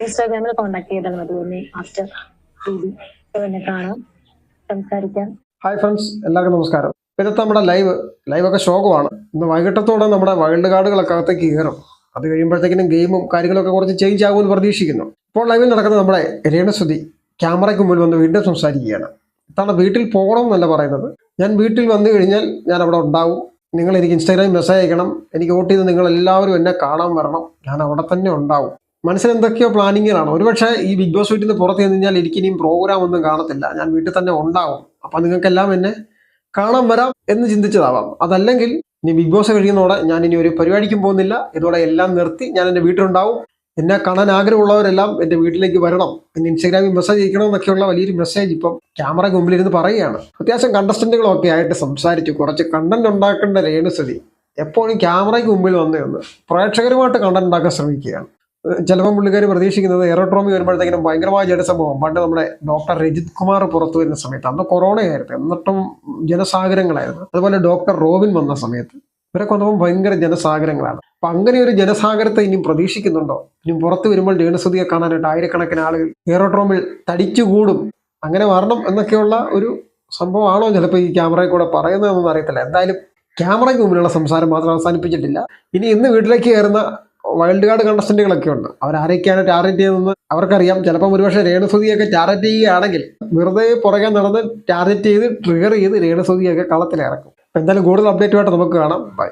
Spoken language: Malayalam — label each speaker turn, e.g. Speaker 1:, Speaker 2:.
Speaker 1: ഇൻസ്റ്റാഗ്രാമിൽ കോൺടാക്ട് ചെയ്താൽ മതി. ഒന്ന് ആഫ്റ്റർ പിന്നെ കാണാം. സംസാരിക്കാം.
Speaker 2: ഹായ് ഫ്രണ്ട്സ് എല്ലാവർക്കും നമസ്കാരം. ഇന്നത്തെ നമ്മുടെ ലൈവ് ലൈവൊക്കെ ശോകമാണ്. ഇന്ന് വൈകിട്ടത്തോടെ നമ്മുടെ വൈൽഡ് കാർഡുകളൊക്കെ അകത്തേക്ക് കയറും. അത് കഴിയുമ്പോഴത്തേക്കിനും ഗെയിമും കാര്യങ്ങളൊക്കെ കുറച്ച് ചേഞ്ച് ആകുമെന്ന് പ്രതീക്ഷിക്കുന്നു. ഇപ്പോൾ ലൈവിൽ നടക്കുന്ന നമ്മുടെ രേണസുതി ക്യാമറയ്ക്ക് മുമ്പിൽ വന്ന് വീണ്ടും സംസാരിക്കുകയാണ്. ഇത്തവണ വീട്ടിൽ പോകണം എന്നല്ല പറയുന്നത്. ഞാൻ വീട്ടിൽ വന്നു കഴിഞ്ഞാൽ ഞാൻ അവിടെ ഉണ്ടാവും. നിങ്ങൾ എനിക്ക് ഇൻസ്റ്റാഗ്രാമിൽ മെസ്സേജ് അയക്കണം. എനിക്ക് വോട്ട് ചെയ്ത് നിങ്ങൾ എല്ലാവരും എന്നെ കാണാൻ വരണം. ഞാൻ അവിടെ തന്നെ ഉണ്ടാവും. മനസ്സിൽ എന്തൊക്കെയോ പ്ലാനിങ്ങുകളാണ്. ഒരുപക്ഷെ ഈ ബിഗ് ബോസ് വീട്ടിൽ നിന്ന് പുറത്ത് ചെന്ന് കഴിഞ്ഞാൽ എനിക്കിനിയും പ്രോഗ്രാം ഒന്നും കാണത്തില്ല. ഞാൻ വീട്ടിൽ തന്നെ ഉണ്ടാവും. അപ്പം നിങ്ങൾക്കെല്ലാം എന്നെ കാണാൻ വരാം എന്ന് ചിന്തിച്ചതാവാം. അതല്ലെങ്കിൽ ഇനി ബിഗ് ബോസ് കഴിയുന്നതോടെ ഞാൻ ഇനി ഒരു പരിപാടിക്കും പോകുന്നില്ല. ഇതോടെ എല്ലാം നിർത്തി ഞാൻ എന്റെ വീട്ടിലുണ്ടാവും. എന്നെ കാണാൻ ആഗ്രഹമുള്ളവരെല്ലാം എന്റെ വീട്ടിലേക്ക് വരണം. എന്നെ ഇൻസ്റ്റാഗ്രാമിൽ മെസ്സേജ് അയക്കണം എന്നൊക്കെയുള്ള വലിയൊരു മെസ്സേജ് ഇപ്പം ക്യാമറയ്ക്ക് മുമ്പിലിരുന്ന് പറയുകയാണ്. അത്യാവശ്യം കണ്ടസ്റ്റന്റുകളൊക്കെ ആയിട്ട് സംസാരിച്ചു. കുറച്ച് കണ്ടന്റ് ഉണ്ടാക്കേണ്ട രേണുസ്ഥിതി എപ്പോഴും ക്യാമറയ്ക്ക് മുമ്പിൽ വന്നു എന്ന് പ്രേക്ഷകരുമായിട്ട് കണ്ടന്റ് ഉണ്ടാക്കാൻ ശ്രമിക്കുകയാണ്. ചിലപ്പം പുള്ളിക്കാർ പ്രതീക്ഷിക്കുന്നത് എറോട്രോമി വരുമ്പോഴത്തേക്കിനും ഭയങ്കരമായ ജനസംഭവം പണ്ട് നമ്മുടെ ഡോക്ടർ രജിത് കുമാർ പുറത്തു വരുന്ന സമയത്ത് അന്ന് കൊറോണയായിരുന്നു. എന്നിട്ടും ജനസാഗരങ്ങളായിരുന്നു അതുപോലെ ഡോക്ടർ റോബിൻ വന്ന സമയത്ത് ഇവരൊക്കെ വന്നപ്പോൾ ഭയങ്കര ജനസാഗരങ്ങളാണ് അപ്പം അങ്ങനെ ഒരു ജനസാഗരത്തെ ഇനിയും പ്രതീക്ഷിക്കുന്നുണ്ടോ? ഇനിയും പുറത്തു വരുമ്പോൾ രേണുസുതിയെ കാണാനായിട്ട് ആയിരക്കണക്കിന് ആളുകൾ എയറോട്രോമിൽ തടിച്ചുകൂടും. അങ്ങനെ വരണം എന്നൊക്കെയുള്ള ഒരു സംഭവമാണോ ചിലപ്പോൾ ഈ ക്യാമറയിൽ കൂടെ പറയുന്നതെന്നൊന്നും അറിയത്തില്ല. എന്തായാലും ക്യാമറയ്ക്ക് മുമ്പിലുള്ള സംസാരം മാത്രം അവസാനിപ്പിച്ചിട്ടില്ല. ഇനി ഇന്ന് വീട്ടിലേക്ക് കയറുന്ന വൈൽഡ് കാർഡ് കണ്ടസ്റ്റന്റുകളൊക്കെ ഉണ്ട്. അവരാരൊക്കെയാണ് ടാർഗറ്റ് ചെയ്തതെന്ന് അവർക്കറിയാം. ചിലപ്പം ഒരുപക്ഷെ രേണുസുതിയൊക്കെ ടാർഗറ്റ് ചെയ്യുകയാണെങ്കിൽ വെറുതെ പുറകെ നടന്ന് ടാർഗറ്റ് ചെയ്ത് ട്രിഗർ ചെയ്ത് രേണുസുതിയൊക്കെ കളത്തിലിറക്കും. എന്തായാലും കൂടുതൽ അപ്ഡേറ്റുമായിട്ട് നമുക്ക് കാണാം. ബൈ